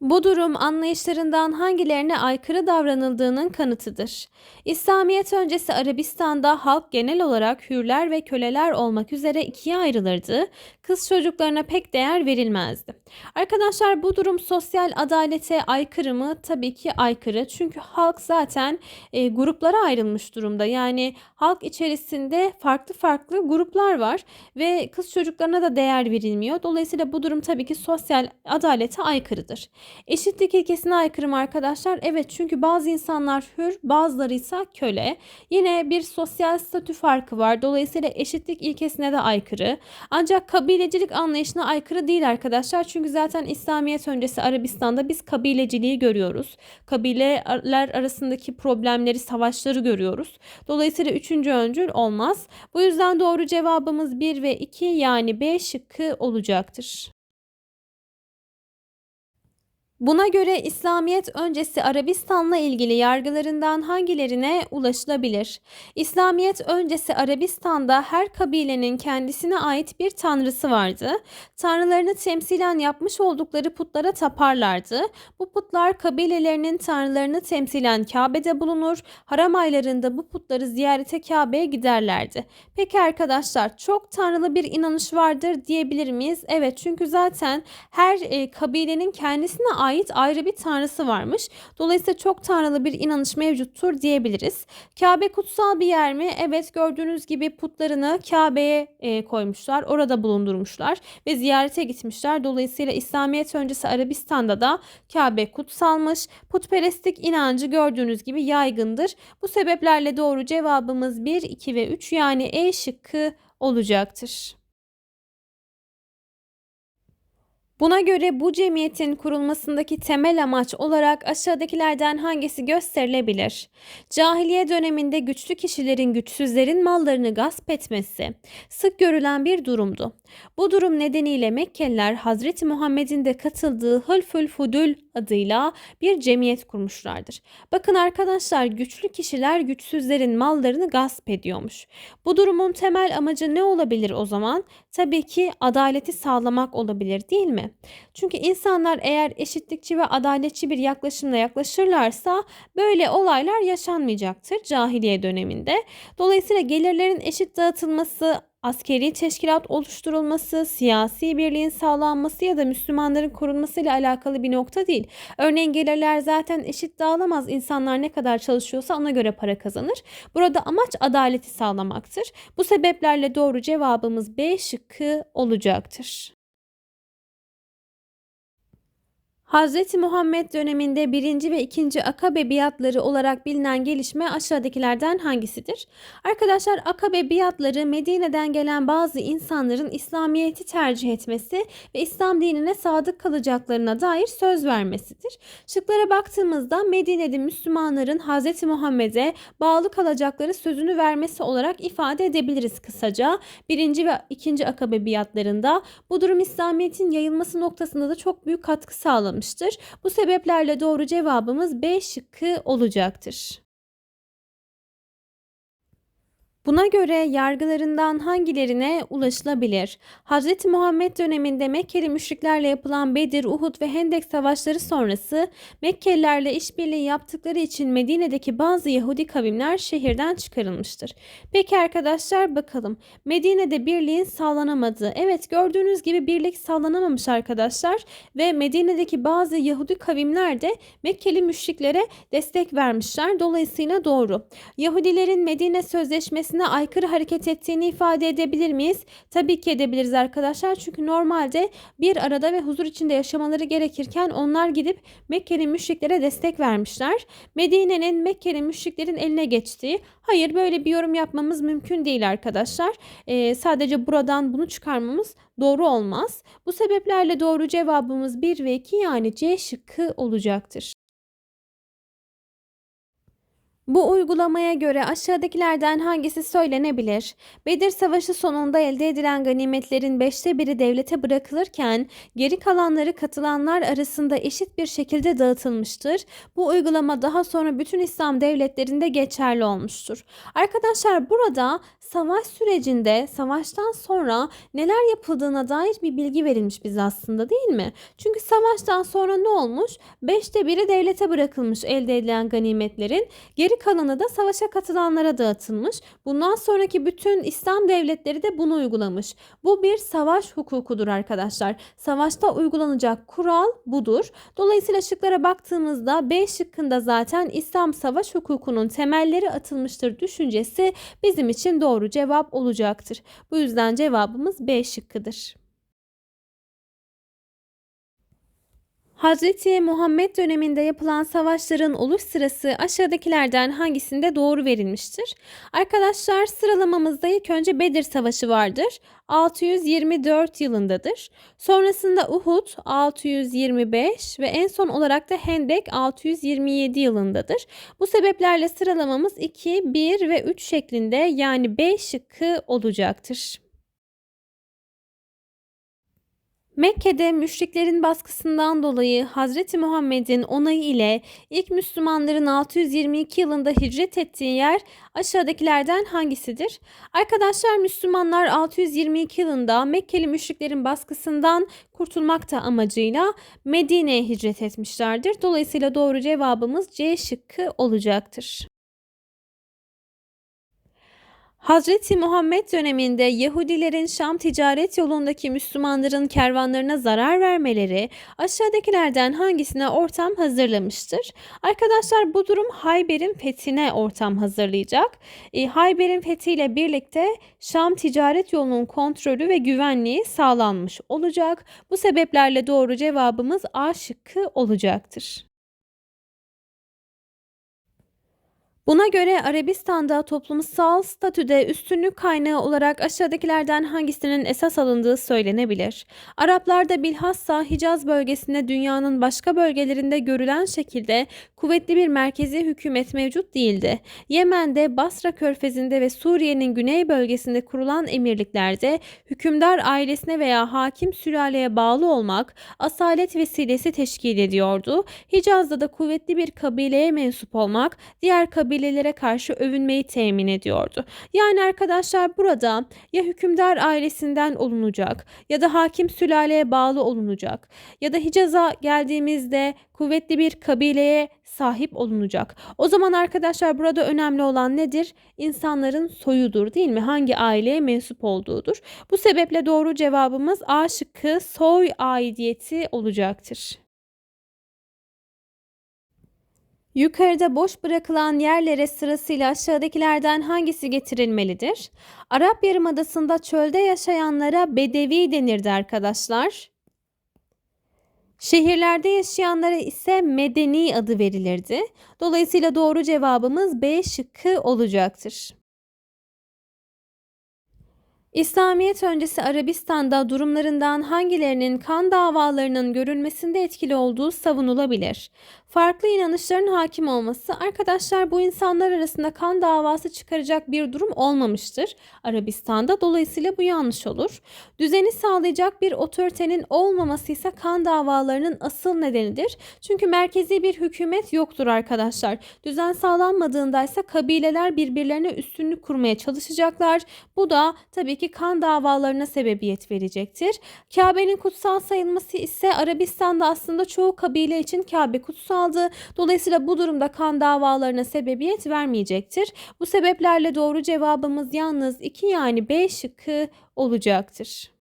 Bu durum anlayışlarından hangilerine aykırı davranıldığının kanıtıdır. İslamiyet öncesi Arabistan'da halk genel olarak hürler ve köleler olmak üzere ikiye ayrılırdı. Kız çocuklarına pek değer verilmezdi. Arkadaşlar bu durum sosyal adalete aykırı mı? Tabii ki aykırı. Çünkü halk zaten e, gruplara ayrılmış durumda. Yani halk içerisinde farklı farklı gruplar var ve kız çocuklarına da değer verilmiyor. Dolayısıyla bu durum tabii ki sosyal adalete aykırıdır. Eşitlik ilkesine aykırı mı arkadaşlar? Evet çünkü bazı insanlar hür, bazıları ise köle. Yine bir sosyal statü farkı var. Dolayısıyla eşitlik ilkesine de aykırı. Ancak kabilecilik anlayışına aykırı değil arkadaşlar. Çünkü zaten İslamiyet öncesi Arabistan'da biz kabileciliği görüyoruz. Kabileler arasındaki problemleri, savaşları görüyoruz. Dolayısıyla üçüncü öncül olmaz. Bu yüzden doğru cevabımız 1 ve 2 yani B şıkkı olacaktır. Buna göre İslamiyet öncesi Arabistan'la ilgili yargılarından hangilerine ulaşılabilir? İslamiyet öncesi Arabistan'da her kabilenin kendisine ait bir tanrısı vardı. Tanrılarını temsilen yapmış oldukları putlara taparlardı. Bu putlar kabilelerinin tanrılarını temsilen Kabe'de bulunur. Haram aylarında bu putları ziyarete Kabe'ye giderlerdi. Peki arkadaşlar çok tanrılı bir inanış vardır diyebilir miyiz? Evet çünkü zaten her e, kabilenin kendisine ait ait ayrı bir tanrısı varmış. Dolayısıyla çok tanrılı bir inanış mevcuttur diyebiliriz. Kabe kutsal bir yer mi? Evet gördüğünüz gibi putlarını Kabe'ye e, koymuşlar. Orada bulundurmuşlar ve ziyarete gitmişler. Dolayısıyla İslamiyet öncesi Arabistan'da da Kabe kutsalmış. Putperestlik inancı gördüğünüz gibi yaygındır. Bu sebeplerle doğru cevabımız 1, 2 ve 3 yani E şıkkı olacaktır. Buna göre bu cemiyetin kurulmasındaki temel amaç olarak aşağıdakilerden hangisi gösterilebilir? Cahiliye döneminde güçlü kişilerin güçsüzlerin mallarını gasp etmesi sık görülen bir durumdu. Bu durum nedeniyle Mekkeliler Hazreti Muhammed'in de katıldığı Hılfül Fudül adıyla bir cemiyet kurmuşlardır. Bakın arkadaşlar güçlü kişiler güçsüzlerin mallarını gasp ediyormuş. Bu durumun temel amacı ne olabilir o zaman? Tabii ki adaleti sağlamak olabilir değil mi? Çünkü insanlar eğer eşitlikçi ve adaletçi bir yaklaşımla yaklaşırlarsa böyle olaylar yaşanmayacaktır cahiliye döneminde. Dolayısıyla gelirlerin eşit dağıtılması, askeri teşkilat oluşturulması, siyasi birliğin sağlanması ya da Müslümanların korunması ile alakalı bir nokta değil. Örneğin gelirler zaten eşit dağılamaz. İnsanlar ne kadar çalışıyorsa ona göre para kazanır. Burada amaç adaleti sağlamaktır. Bu sebeplerle doğru cevabımız B şıkkı olacaktır. Hz. Muhammed döneminde birinci ve ikinci Akabe biatları olarak bilinen gelişme aşağıdakilerden hangisidir? Arkadaşlar Akabe biatları Medine'den gelen bazı insanların İslamiyet'i tercih etmesi ve İslam dinine sadık kalacaklarına dair söz vermesidir. Şıklara baktığımızda Medine'de Müslümanların Hz. Muhammed'e bağlı kalacakları sözünü vermesi olarak ifade edebiliriz kısaca. Birinci ve ikinci Akabe biatlarında bu durum İslamiyet'in yayılması noktasında da çok büyük katkı sağlamıştır almıştır. Bu sebeplerle doğru cevabımız B şıkkı olacaktır. Buna göre yargılarından hangilerine ulaşılabilir? Hz. Muhammed döneminde Mekkeli müşriklerle yapılan Bedir, Uhud ve Hendek savaşları sonrası Mekkelilerle işbirliği yaptıkları için Medine'deki bazı Yahudi kavimler şehirden çıkarılmıştır. Peki arkadaşlar bakalım. Medine'de birliğin sağlanamadığı. Evet gördüğünüz gibi birlik sağlanamamış arkadaşlar ve Medine'deki bazı Yahudi kavimler de Mekkeli müşriklere destek vermişler. Dolayısıyla doğru. Yahudilerin Medine Sözleşmesi'ne ilkesine aykırı hareket ettiğini ifade edebilir miyiz? Tabii ki edebiliriz arkadaşlar. Çünkü normalde bir arada ve huzur içinde yaşamaları gerekirken onlar gidip Mekkeli müşriklere destek vermişler. Medine'nin Mekkeli müşriklerin eline geçtiği. Hayır böyle bir yorum yapmamız mümkün değil arkadaşlar. Ee, sadece buradan bunu çıkarmamız doğru olmaz. Bu sebeplerle doğru cevabımız 1 ve 2 yani C şıkkı olacaktır. Bu uygulamaya göre aşağıdakilerden hangisi söylenebilir? Bedir Savaşı sonunda elde edilen ganimetlerin beşte biri devlete bırakılırken geri kalanları katılanlar arasında eşit bir şekilde dağıtılmıştır. Bu uygulama daha sonra bütün İslam devletlerinde geçerli olmuştur. Arkadaşlar burada savaş sürecinde savaştan sonra neler yapıldığına dair bir bilgi verilmiş bize aslında değil mi? Çünkü savaştan sonra ne olmuş? Beşte biri devlete bırakılmış elde edilen ganimetlerin. Geri kalanı da savaşa katılanlara dağıtılmış. Bundan sonraki bütün İslam devletleri de bunu uygulamış. Bu bir savaş hukukudur arkadaşlar. Savaşta uygulanacak kural budur. Dolayısıyla şıklara baktığımızda B şıkkında zaten İslam savaş hukukunun temelleri atılmıştır düşüncesi bizim için doğru cevap olacaktır. Bu yüzden cevabımız B şıkkıdır. Hazreti Muhammed döneminde yapılan savaşların oluş sırası aşağıdakilerden hangisinde doğru verilmiştir? Arkadaşlar sıralamamızda ilk önce Bedir Savaşı vardır. 624 yılındadır. Sonrasında Uhud 625 ve en son olarak da Hendek 627 yılındadır. Bu sebeplerle sıralamamız 2, 1 ve 3 şeklinde yani B şıkkı olacaktır. Mekke'de müşriklerin baskısından dolayı Hazreti Muhammed'in onayı ile ilk Müslümanların 622 yılında hicret ettiği yer aşağıdakilerden hangisidir? Arkadaşlar Müslümanlar 622 yılında Mekkeli müşriklerin baskısından kurtulmak da amacıyla Medine'ye hicret etmişlerdir. Dolayısıyla doğru cevabımız C şıkkı olacaktır. Hazreti Muhammed döneminde Yahudilerin Şam ticaret yolundaki Müslümanların kervanlarına zarar vermeleri aşağıdakilerden hangisine ortam hazırlamıştır? Arkadaşlar bu durum Hayber'in fethine ortam hazırlayacak. E, Hayber'in fethiyle birlikte Şam ticaret yolunun kontrolü ve güvenliği sağlanmış olacak. Bu sebeplerle doğru cevabımız A şıkkı olacaktır. Buna göre Arabistan'da toplumsal statüde üstünlük kaynağı olarak aşağıdakilerden hangisinin esas alındığı söylenebilir. Araplarda bilhassa Hicaz bölgesinde dünyanın başka bölgelerinde görülen şekilde kuvvetli bir merkezi hükümet mevcut değildi. Yemen'de, Basra körfezinde ve Suriye'nin güney bölgesinde kurulan emirliklerde hükümdar ailesine veya hakim sülaleye bağlı olmak asalet vesilesi teşkil ediyordu. Hicaz'da da kuvvetli bir kabileye mensup olmak diğer kabilelere kabilelere karşı övünmeyi temin ediyordu. Yani arkadaşlar burada ya hükümdar ailesinden olunacak ya da hakim sülaleye bağlı olunacak ya da Hicaz'a geldiğimizde kuvvetli bir kabileye sahip olunacak. O zaman arkadaşlar burada önemli olan nedir? İnsanların soyudur değil mi? Hangi aileye mensup olduğudur. Bu sebeple doğru cevabımız A şıkkı soy aidiyeti olacaktır. Yukarıda boş bırakılan yerlere sırasıyla aşağıdakilerden hangisi getirilmelidir? Arap Yarımadası'nda çölde yaşayanlara bedevi denirdi arkadaşlar. Şehirlerde yaşayanlara ise medeni adı verilirdi. Dolayısıyla doğru cevabımız B şıkkı olacaktır. İslamiyet öncesi Arabistan'da durumlarından hangilerinin kan davalarının görülmesinde etkili olduğu savunulabilir. Farklı inanışların hakim olması arkadaşlar bu insanlar arasında kan davası çıkaracak bir durum olmamıştır Arabistan'da. Dolayısıyla bu yanlış olur. Düzeni sağlayacak bir otoritenin olmaması ise kan davalarının asıl nedenidir. Çünkü merkezi bir hükümet yoktur arkadaşlar. Düzen sağlanmadığında ise kabileler birbirlerine üstünlük kurmaya çalışacaklar. Bu da tabii ki kan davalarına sebebiyet verecektir. Kabe'nin kutsal sayılması ise Arabistan'da aslında çoğu kabile için Kabe kutsaldı. Dolayısıyla bu durumda kan davalarına sebebiyet vermeyecektir. Bu sebeplerle doğru cevabımız yalnız 2 yani B şıkkı olacaktır.